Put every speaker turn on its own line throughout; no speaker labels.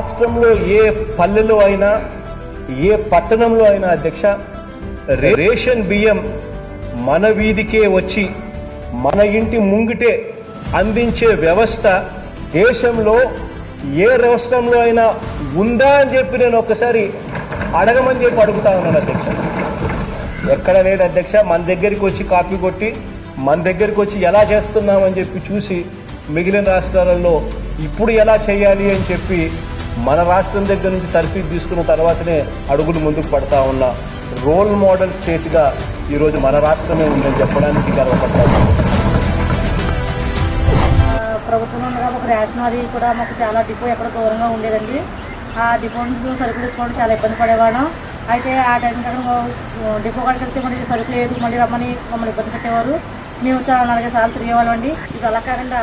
రాష్ట్రంలో ఏ పల్లెలో అయినా ఏ పట్టణంలో అయినా అధ్యక్ష రేషన్ బియ్యం మన వీధికే వచ్చి మన ఇంటి ముంగిటే అందించే వ్యవస్థ దేశంలో ఏ రాష్ట్రంలో అయినా ఉందా అని చెప్పి నేను ఒక్కసారి అడగమని చెప్పి అడుగుతా ఉన్నాను అధ్యక్ష. ఎక్కడ లేదు అధ్యక్ష మన దగ్గరికి వచ్చి కాపీ కొట్టి మన దగ్గరికి వచ్చి ఎలా చేస్తున్నామని చెప్పి చూసి మిగిలిన రాష్ట్రాలలో ఇప్పుడు ఎలా చేయాలి అని చెప్పి మన రాష్ట్రం దగ్గర నుంచి తర్ఫీ తీసుకున్న తర్వాతనే అడుగులు ముందుకు పడతా ఉన్న రోల్ మోడల్ స్టేట్గా ఈరోజు మన రాష్ట్రమే ఉందని చెప్పడానికి గర్వపడతాను
ప్రభుత్వం ఉండగా మాకు రేషన్ అది కూడా మాకు చాలా డిపో ఎక్కడ దూరంగా ఉండేదండి. ఆ డిపో నుంచి సరుకులు తీసుకోవడం చాలా ఇబ్బంది పడేవాళ్ళం. అయితే ఆ టైం దగ్గర డిపో కాడికి వెళ్తే మళ్ళీ సరుకు లేదు మళ్ళీ రమ్మని మమ్మల్ని ఇబ్బంది పెట్టేవారు. మేము చాలా నాలుగైదు సార్లు తిరిగేవాళ్ళం అండి. ఇది అలా కాకుండా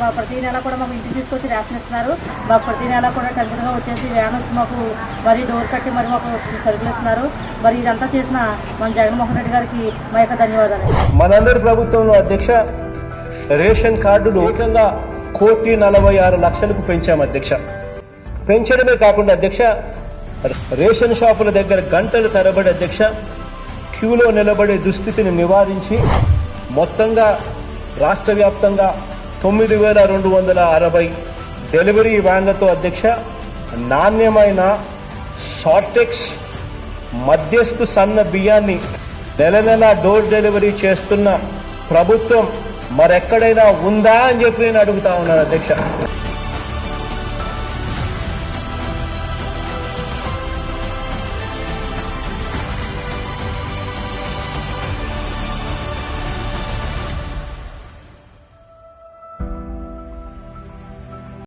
మా ప్రతి నెల కూడా మాకు ఇంటికి తీసుకొచ్చి రేషన్ ఇస్తున్నారు. మాకు ప్రతి నెల కూడా టెన్షన్గా వచ్చేసి వ్యాన్ మాకు మరీ డోర్ కట్టి మరి మాకు సరుకులు ఇస్తున్నారు మరి ఇదంతా చేసిన మన జగన్మోహన్ రెడ్డి గారికి మా యొక్క ధన్యవాదాలు.
మనందరి ప్రభుత్వంలో అధ్యక్ష రేషన్ కార్డులు ఏకంగా కోటి నలభై ఆరు లక్షలకు పెంచాము అధ్యక్ష. పెంచడమే కాకుండా అధ్యక్ష రేషన్ షాపుల దగ్గర గంటల తరబడి అధ్యక్ష క్యూలో నిలబడే దుస్థితిని నివారించి మొత్తంగా రాష్ట్ర వ్యాప్తంగా తొమ్మిది వేల రెండు వందల అరవై డెలివరీ వ్యాన్లతో అధ్యక్ష నాణ్యమైన షార్టెక్స్ మధ్యస్థు సన్న బియ్యాన్ని నెల నెల డోర్ డెలివరీ చేస్తున్న ప్రభుత్వం మరెక్కడైనా ఉందా అని చెప్పి నేను అడుగుతా ఉన్నాను అధ్యక్ష.